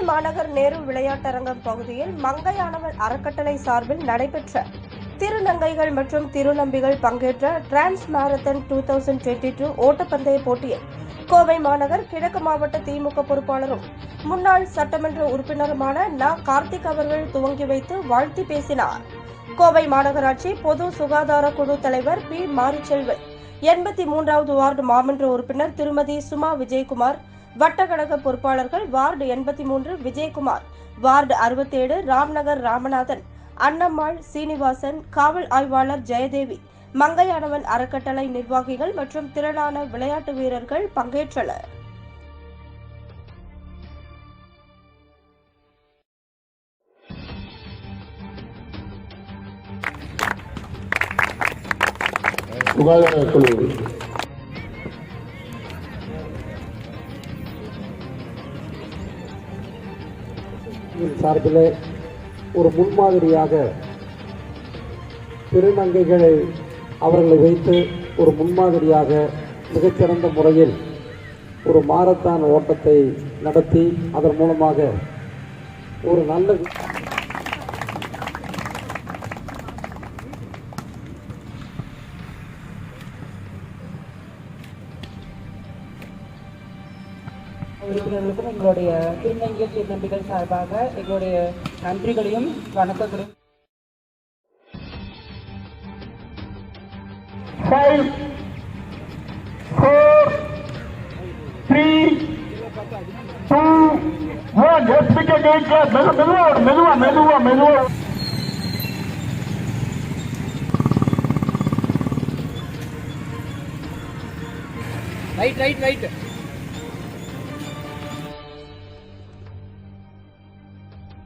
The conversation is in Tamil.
மதுரை மாநகர் நேரு விளையாட்டரங்கம் பகுதியில் மங்கையானவர் அறக்கட்டளை சார்பில் நடைபெற்ற திருநங்கைகள் மற்றும் திருநம்பிகள் பங்கேற்ற trans marathon two thousand twenty two ஓட்டப்பந்தய போட்டியில் கோவை மாநகர் கிழக்கு மாவட்ட திமுக பொறுப்பாளரும் முன்னாள் சட்டமன்ற உறுப்பினருமான ந. கார்த்திக் அவர்கள் துவங்கி வைத்து வாழ்த்தி பேசினார். கோவை மாநகராட்சி பொது சுகாதார குழு தலைவர் பி. மாரிச்செல்வன் எண்பத்தி மூன்றாவது வார்டு மாமன்ற உறுப்பினர் திருமதி சுமா விஜயகுமார் வட்டக்கழக பொறுப்பாளர்கள் வார்டு எண்பத்தி மூன்று விஜயகுமார் வார்டு அறுபத்தேழு ராம்நகர் ராமநாதன் அன்னம்மாள் சீனிவாசன் காவல் ஆய்வாளர் ஜெயதேவி மங்கையானவன் அறக்கட்டளை நிர்வாகிகள் மற்றும் திரளான விளையாட்டு வீரர்கள் பங்கேற்றனர். சுகாதார சார்பில் ஒரு முன்மாதிரியாக திருநங்கைகளை அவர்களை வைத்து ஒரு முன்மாதிரியாக மிகச்சிறந்த முறையில் ஒரு மாரத்தான் ஓட்டத்தை நடத்தி அதன் மூலமாக ஒரு நல்ல உறுப்பினர்களுக்கும் எங்களுடைய திருநங்கை திருநம்பிகள் சார்பாக எங்களுடைய நன்றிகளையும் வணக்கங்களையும். கேட்க மெது மெதுவா மெதுவா மெதுவா மெதுவா ரைட் ரைட் ரைட்